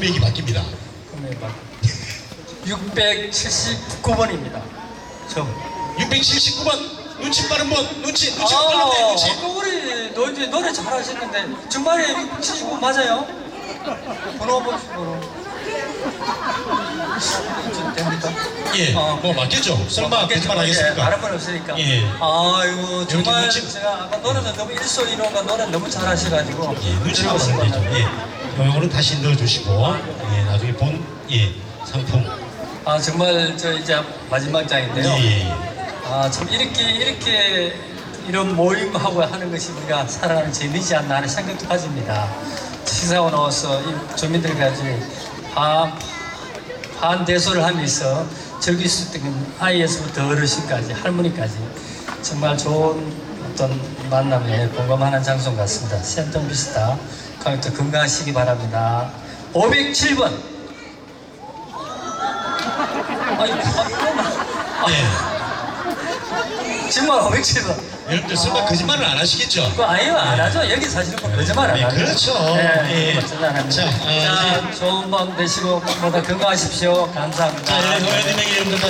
금액이 바뀝니다. 금액은 679번입니다. 저. 679번 눈치 빠른 분 눈치 눈치 아, 빠른데 눈치. 우리 너 이제 노래 잘하시는데 정말에 679 맞아요? 번호 번호. 좀 됩니까? 예, 어. 뭐 맞겠죠. 설마 거짓말 하겠습니까? 다른 분 없으니까. 예. 아이고 정말 눈치- 제가 아까 노래는 너무 일소이로가 노래 너무 잘하셔가지고 예, 눈치 보면 안 되죠. 예. 요거는 다시 넣어주시고 예, 나중에 본 예, 상품. 아 정말 저 이제 마지막 예, 장인데요. 예, 예. 아참 이렇게 이렇게 이런 모임하고 하는 것이 우리가 살아가는 재미지 않나 하는 생각도 가집니다. 식사하고 나와서 이 주민들까지 반, 반대소를 하면서 즐길 수 있던 아이에서부터 어르신까지 할머니까지 정말 좋은 어떤 만남에 공감하는 장소 같습니다. 센터 비스타 가족들 건강하시기 바랍니다. 507번 아니, 아, 예. 정말 507번 여러분들 설마 거짓말을 안 하시겠죠? 그거 아니요 안 하죠 여기 사시는 분 거짓말 안 네, 하죠 그렇죠. 네, 예. 거짓말 안 합니다 자, 아, 자 좋은 밤 되시고 모두 건강하십시오 감사합니다 자, 여러분, 여러분들 다시